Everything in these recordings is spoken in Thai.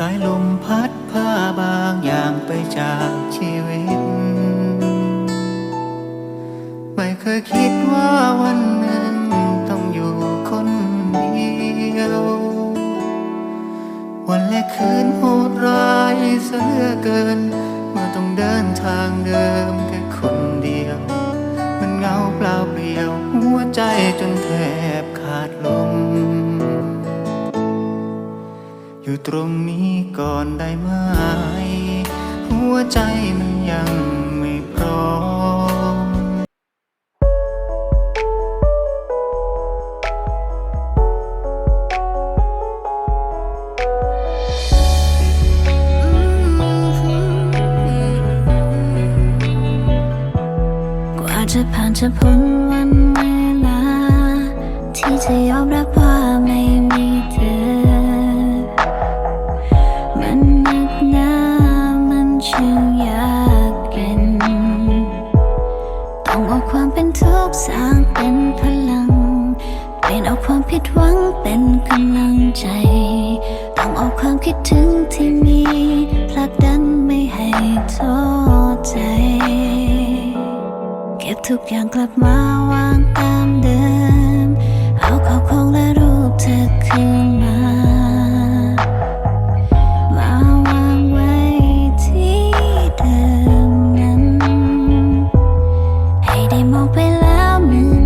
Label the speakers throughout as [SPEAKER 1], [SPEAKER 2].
[SPEAKER 1] สายลมพัดผ้าบางอย่างไปจากชีวิต ไม่เคยคิดว่าวันหนึ่งต้องอยู่คนเดียว วันและคืนโหดร้ายเสือเกิน เมื่อต้องเดินทางเดิมแค่คนเดียว มันเงาเปล่าเปลี่ยว หัวใจจนแทบขาดลม อยู่ตรงนี้ก่อนได้ไหม หัวใจมันยังไม่พร้อม
[SPEAKER 2] กว่าจะผ่านจะพ้นวันเวลา ที่จะยอมรับิดหวังเป็นกำลังใจ ต้องเอาความคิดถึงที่มีผลักดันไม่ให้ท้อใจ เก็บทุกอย่างกลับมาวางตามเดิม เอาข้าคงและรูปเธอคืนมา มาวางไว้ที่เดิมนั้น ให้ได้มองไปแล้วหนึ่ง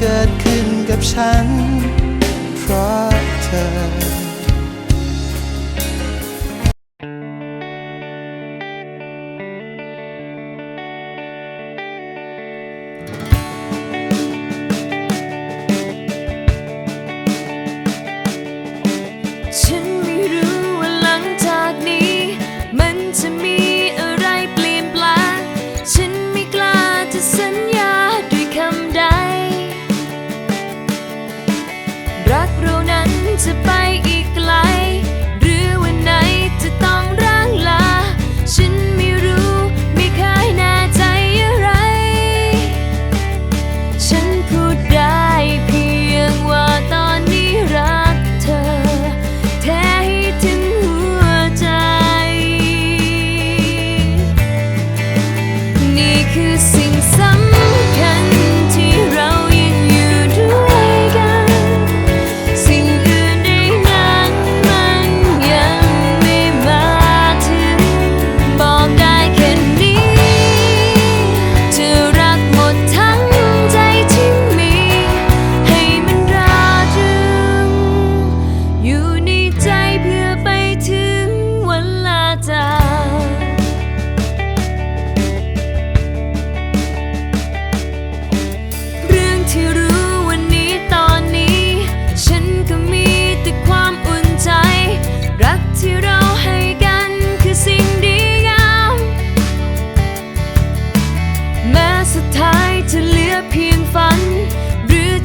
[SPEAKER 3] เกิดขึ้นกับฉัน เพราะเธอ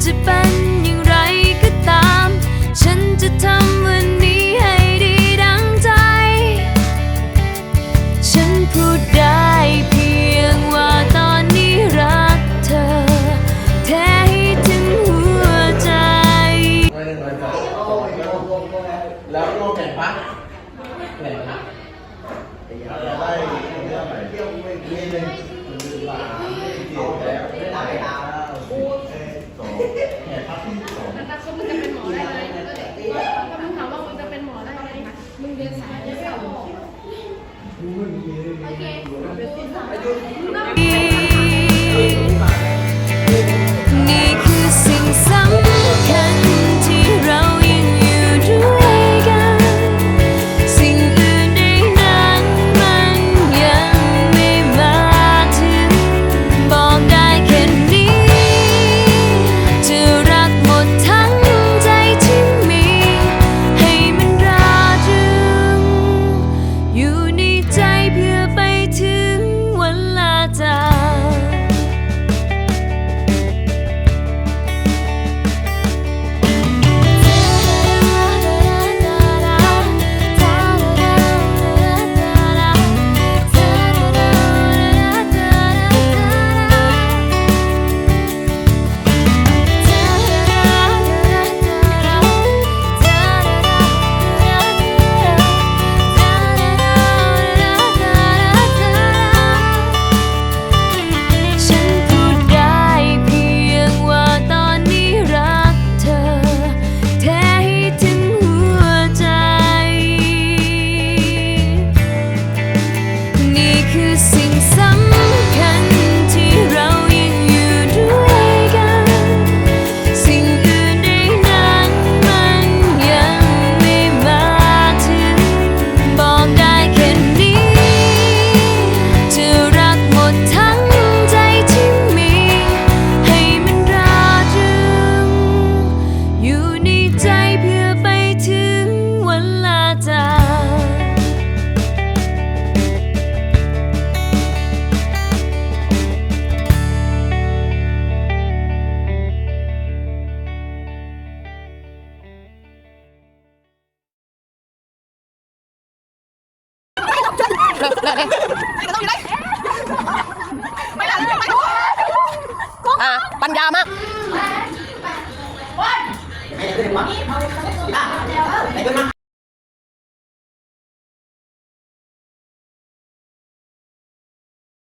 [SPEAKER 4] 失败 Thank you.
[SPEAKER 5] อะปัญญามา
[SPEAKER 6] ไหนขึ้นมา